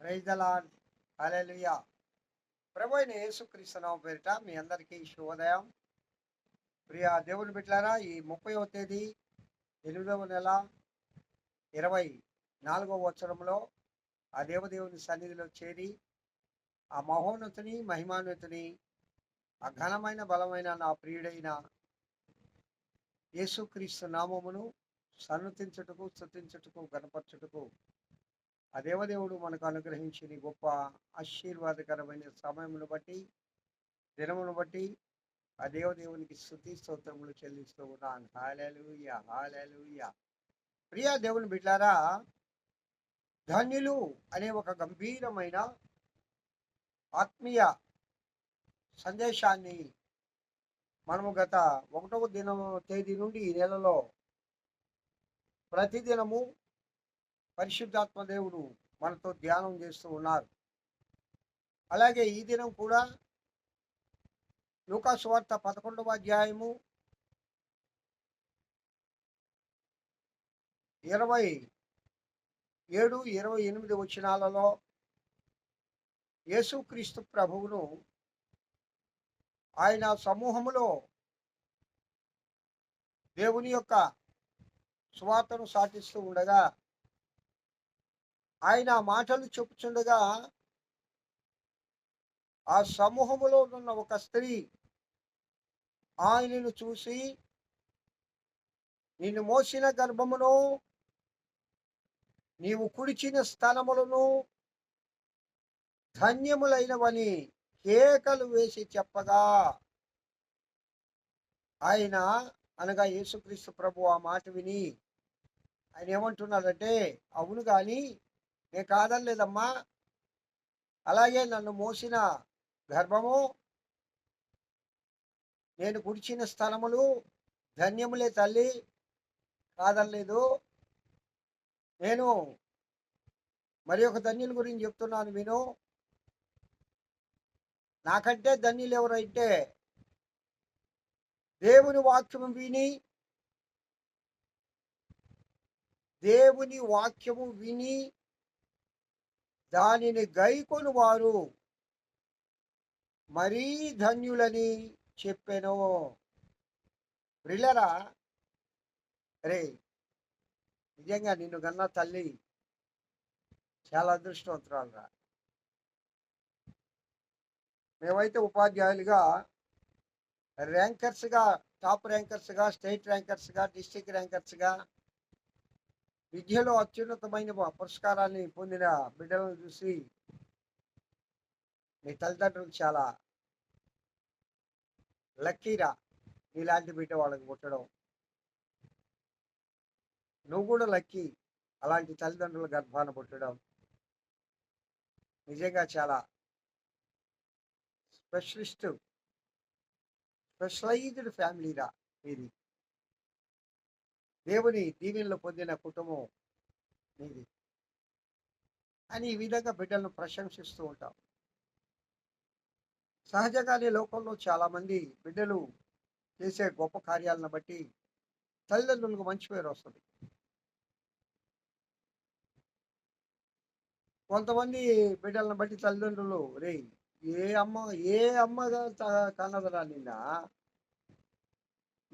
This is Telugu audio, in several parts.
ప్రైజ్ ద లార్డ్ యేసుక్రీస్తు ప్రభు అయిన యేసుక్రీస్తునామ పేరిట మీ అందరికీ శుభోదయం. ప్రియ దేవుని బిడ్డలారా ఈ ముప్పైవ తేదీ ఎనిమిదవ నెల ఇరవై నాలుగవ వచ్చరంలో ఆ దేవదేవుని సన్నిధిలో చేరి ఆ మహోన్నతుని మహిమాన్వితుని ఆ ఘనమైన బలమైన నా ప్రియుడైన యేసుక్రీస్తు నామమును సన్నతించుటకు స్థుతించుటకు గణపరచుటకు ఆ దేవదేవుడు మనకు అనుగ్రహించిన గొప్ప ఆశీర్వాదకరమైన సమయమును బట్టి దినమును బట్టి ఆ దేవదేవునికి స్థుతి స్తోత్రములు చెల్లిస్తూ ఉన్నాను హాలూయ హాలూయ ప్రియ దేవుని బిడ్డారా ధన్యులు అనే ఒక గంభీరమైన ఆత్మీయ సందేశాన్ని మనము గత ఒకటవ దినము తేదీ నుండి ఈ నెలలో ప్రతిదినము పరిశుద్ధాత్మ దేవుడు మనతో ధ్యానం చేస్తూ ఉన్నారు. అలాగే ఈ దినం కూడా లూకాసువార్త పదకొండవ అధ్యాయము ఇరవై ఏడు ఇరవై ఎనిమిది వచనాలలో యేసుక్రీస్తు ప్రభువును ఆయన సమూహములో దేవుని యొక్క సువార్తను సాటిస్తూ ఉండగా ఆయన మాటలు చెప్పుచుండగా ఆ సమూహములో ఉన్న ఒక స్త్రీ ఆయనను చూసి నిన్ను మోసిన గర్భమును నీవు కుడిచిన స్థలములను ధన్యములైనవని కేకలు వేసి చెప్పగా. ఆయన అనగా యేసుక్రీస్తు ప్రభు ఆ మాట విని ఆయన ఏమంటున్నాడంటే అవును కానీ నేను కాదనలేదమ్మా. అలాగే నన్ను మోసిన గర్భము నేను గుడిచిన స్థలములు ధన్యములే తల్లి కాదనలేదు. నేను మరి ఒక ధన్యుల గురించి చెప్తున్నాను విను. నాకంటే ధన్యులు ఎవరైతే దేవుని వాక్యము విని దేవుని వాక్యము విని దానిని గైకొని వారు మరీ ధన్యులని చెప్పాను. బ్రిల్లరా రే నిజంగా నిన్ను గన్న తల్లి చాలా అదృష్టవంతురాలురా. మేమైతే ఉపాధ్యాయులుగా ర్యాంకర్స్గా టాప్ ర్యాంకర్స్గా స్టేట్ ర్యాంకర్స్గా డిస్టిక్ ర్యాంకర్స్గా విద్యలో అత్యున్నతమైన పురస్కారాన్ని పొందిన బిడ్డలను చూసి మీ తల్లిదండ్రులు చాలా లక్కీరా నీలాంటి బిడ్డ వాళ్ళకి పుట్టడం నువ్వు కూడా లక్కీ అలాంటి తల్లిదండ్రుల గర్భాన పుట్టడం. నిజంగా చాలా స్పెషలిస్ట్ స్పెషలైజ్డ్ ఫ్యామిలీరా ఇది దేవుని దీవెనలు పొందిన కుటుంబం నీది. అని ఈ విధంగా బిడ్డలను ప్రశంసిస్తూ ఉంటాం. సహజంగానే లోకంలో చాలా మంది బిడ్డలు చేసే గొప్ప కార్యాలను బట్టి తల్లిదండ్రులకు మంచి పేరు వస్తుంది. కొంతమంది బిడ్డలను బట్టి తల్లిదండ్రులు రే ఏ అమ్మ ఏ అమ్మగా కన్నదరా నిన్న?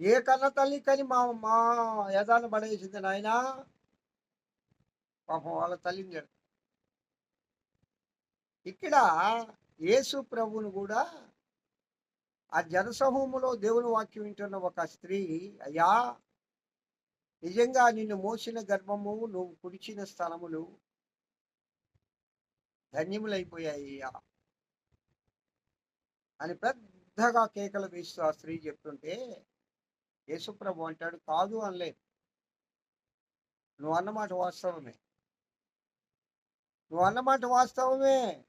ఏ కన్న తల్లి కానీ మా మా యజాన్ని పడేసింది నాయన పాపం వాళ్ళ తల్లిని తిడతారు. ఇక్కడ యేసు ప్రభువును కూడా ఆ జనసమూహంలో దేవుని వాక్యం వింటున్న ఒక స్త్రీ అయ్యా నిజంగా నిన్ను మోసిన గర్భము నువ్వు కుడిచిన స్థలములు ధన్యములైపోయాయి అయ్యా అని పెద్దగా కేకలు వేస్తూ ఆ స్త్రీ చెప్తుంటే యేసుప్రభు అంటాడు కాదు అనలేదు. నువ్వు అన్నమాట వాస్తవమే. నువ్వు అన్నమాట వాస్తవమే.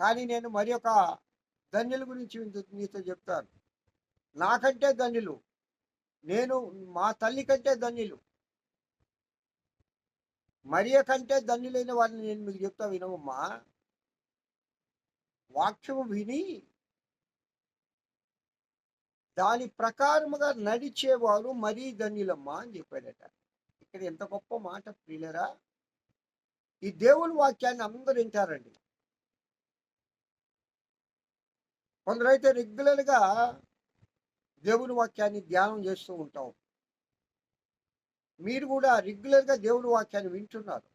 కానీ నేను మరి ఒక ధన్యుల గురించి నీతో- చెప్తాను. నాకంటే ధన్యులు. నేను మా తల్లి కంటే ధన్యులు. మరియ కంటే ధన్యులైన వారిని నేను మీకు చెప్తా వినవమ్మా. వాక్యము విని దాని ప్రకారముగా నడిచేవారు మరీ ధన్యులమ్మా అని చెప్పాడట. ఇక్కడ ఎంత గొప్ప మాట ప్రియులరా. ఈ దేవుని వాక్యాన్ని అందరూ వింటారండి. కొందరైతే రెగ్యులర్గా దేవుని వాక్యాన్ని ధ్యానం చేస్తూ ఉంటాం మీరు కూడా రెగ్యులర్గా దేవుని వాక్యాన్ని వింటున్నారు.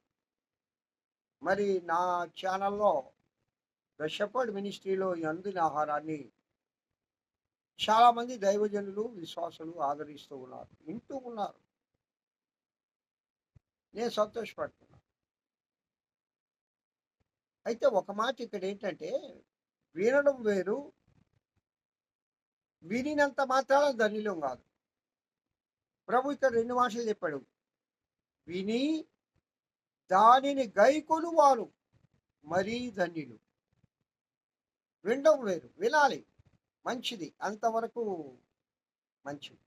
మరి నా ఛానల్లో ద షపర్డ్ మినిస్ట్రీలో ఈ అందిన ఆహారాన్ని చాలామంది దైవజనులు విశ్వాసులు ఆదరిస్తూ ఉన్నారు వింటూ ఉన్నారు. నేను సంతోషపడుతున్నా. అయితే ఒక మాట ఇక్కడ ఏంటంటే వినడం వేరు వినినంత మాత్రాన ధన్యులం కాదు. ప్రభు ఇక్కడ రెండు మాటలు చెప్పాడు. విని దానిని గైకొను వారు మరీ ధన్యులు. వినడం వేరు వినాలి. మంచిది. అంతవరకు మంచిది.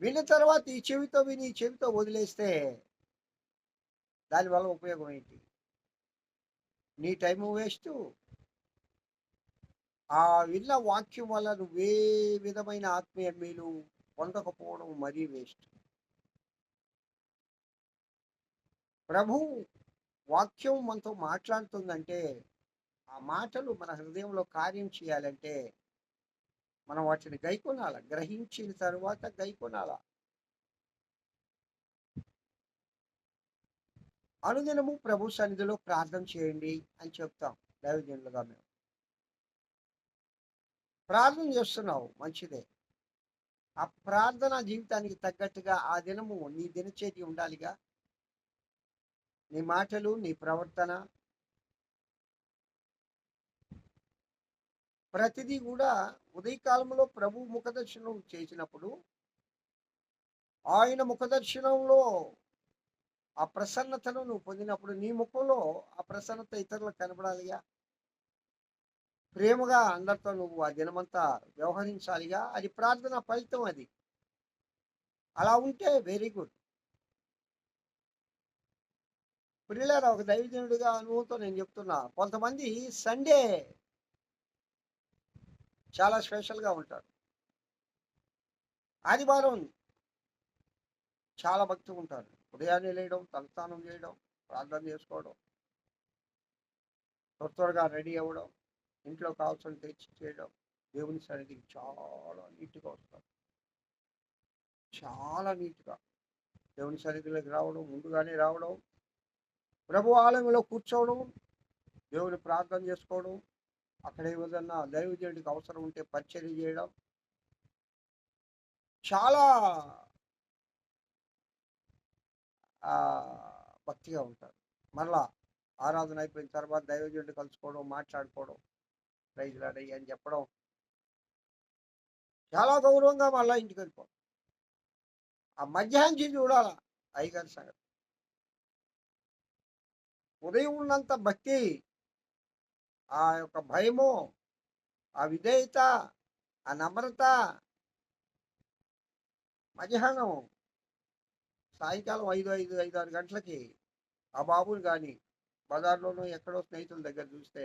విన్న తర్వాత ఈ చెవితో విని ఈ చెవితో వదిలేస్తే దానివల్ల ఉపయోగం ఏంటి? నీ టైం వేస్ట్. ఆ విన్న వాక్యం వల్ల నువ్వే విధమైన ఆత్మీయ మేలు పొందకపోవడం మరీ వేస్ట్. ప్రభు వాక్యం మనతో మాట్లాడుతుందంటే ఆ మాటలు మన హృదయంలో కార్యం చేయాలంటే మనం వాటిని గైకొనాల గ్రహించిన తర్వాత గైకొనాల. అనుదినము ప్రభు సన్నిధిలో ప్రార్థన చేయండి అని చెప్తాం దైవజనులుగా మేము. ప్రార్థన చేస్తున్నావు మంచిదే. ఆ ప్రార్థన జీవితానికి తగ్గట్టుగా ఆ దినము నీ దినచేతి ఉండాలిగా. నీ మాటలు నీ ప్రవర్తన ప్రతిదీ కూడా ఉదయకాలంలో ప్రభు ముఖదర్శనం చేసినప్పుడు ఆయన ముఖదర్శనంలో ఆ ప్రసన్నతను నువ్వు పొందినప్పుడు నీ ముఖంలో ఆ ప్రసన్నత ఇతరులకు కనబడాలిగా. ప్రేమగా అందరితో నువ్వు ఆ దినమంతా వ్యవహరించాలిగా. అది ప్రార్థన ఫలితం అది. అలా ఉంటే వెరీ గుడ్. పిల్లల ఒక దైవజనుడిగా అనుభవంతో నేను చెప్తున్నా. కొంతమంది సండే చాలా స్పెషల్గా ఉంటారు. ఆదివారం చాలా భక్తి ఉంటారు. ఉదయాన్నే లేయడం తలస్నానం చేయడం ప్రార్థన చేసుకోవడం త్వర త్వరగా రెడీ అవ్వడం ఇంట్లో కావాల్సిన తెచ్చి చేయడం దేవుని సన్నిధికి చాలా నీట్గా వస్తారు. చాలా నీట్గా. దేవుని సన్నిధిలోకి రావడం ముందుగానే రావడం ప్రభు ఆలయంలో కూర్చోవడం దేవుని ప్రార్థన చేసుకోవడం అక్కడ ఏదన్నా దైవజనుడికి అవసరం ఉంటే పరిచయం చేయడం చాలా ఆ, భక్తిగా ఉంటారు. మరలా ఆరాధన అయిపోయిన తర్వాత దైవజనుడు కలుసుకోవడం మాట్లాడుకోవడం ప్రైజ్ అని చెప్పడం చాలా గౌరవంగా మళ్ళా ఇంటికి వెళ్ళిపోవడం. ఆ మధ్యాహ్నం చూడాలా అయ్యగారి సంగతి. ఉదయం ఉన్నంత భక్తి ఆ యొక్క భయము ఆ విధేయత ఆ నమ్రత మధ్యాహ్నం సాయంకాలం ఐదు ఐదు ఐదు ఆరు గంటలకి ఆ బాబుని కానీ బజార్లోనూ ఎక్కడో స్నేహితుల దగ్గర చూస్తే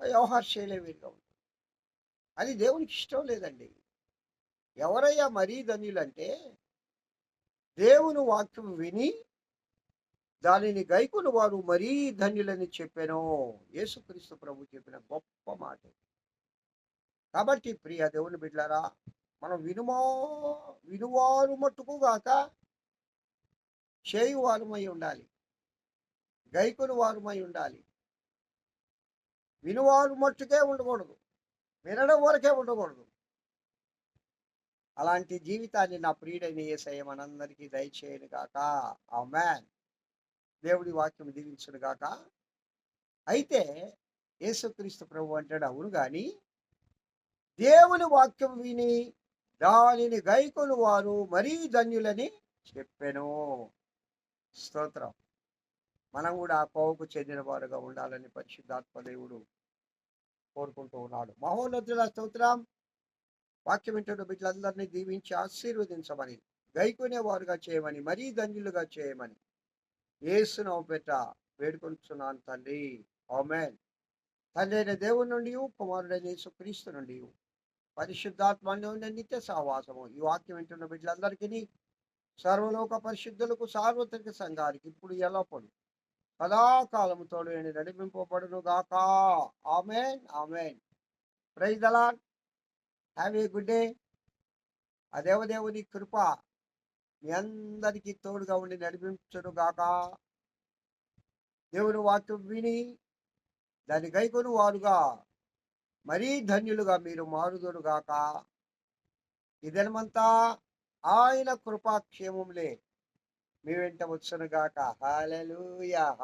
వ్యవహార శైలే వేరుగా ఉంటుంది. అది దేవునికి ఇష్టం లేదండి. ఎవరయ్యా మరీ ధన్యులంటే దేవుని వాక్యం విని దానిని గైకుని వారు మరీ ధన్యులని చెప్పాను. యేసుక్రీస్తు ప్రభు చెప్పిన గొప్ప మాట కాబట్టి ప్రియ దేవుని బిడ్డారా మనం వినుమో వినువారు మట్టుకు గాక చేయువారుమై ఉండాలి. గైకుని వారుమై ఉండాలి. వినువారు మట్టుకే ఉండకూడదు. వినడం వరకే ఉండకూడదు. అలాంటి జీవితాన్ని నా ప్రియుడైన ఏసయ్య మనందరికీ దయచేయను కాక ఆ మ్యాన్ దేవుడి వాక్యం దీవించును గాక. అయితే యేసుక్రీస్తు ప్రభు అంటాడు అవును కానీ దేవుని వాక్యం విని దానిని గైకులు వారు మరీ ధన్యులని చెప్పెను. స్తోత్రం. మనం కూడా ఆ కోవకు చెందిన వారుగా ఉండాలని పరిశుద్ధాత్మ దేవుడు కోరుకుంటూ ఉన్నాడు. మహోన్నతుల స్తోత్రం. వాక్యం వింటున్న బిడ్డలందరినీ దీవించి ఆశీర్వదించమని గైకునే వారుగా చేయమని మరీ ధన్యులుగా చేయమని ఏసునావు పెట్ట వేడుకొంచున్నాను తండ్రి ఆమెన్. తండ్రి అయిన దేవుడి నుండి కుమారుడైన యేసుక్రీస్తు నుండి పరిశుద్ధాత్మ నిత్య సహవాసము. ఈ వాక్యం వింటున్న బిడ్డలందరికీ సర్వలోక పరిశుద్ధులకు సార్వత్రిక సంఘానికి ఇప్పుడు ఎల్లప్పుడు సదాకాలము నేను నడిపింపబడును గాక ఆమెన్ ఆమెన్. ప్రైజ్ అలా హ్యావ్ ఏ గుడ్ డే. ఆ దేవదేవుని కృప మీ అందరికీ తోడుగా ఉండి నడిపించడు గాక. దేవుని వాక్యం విని దాని గైకొని వారుగా మరీ ధన్యులుగా మీరు మారుదురు గాక. ఇదనమంతా ఆయన కృపాక్షేమములే. మీ వెంట వచ్చును గాక. హాలూయా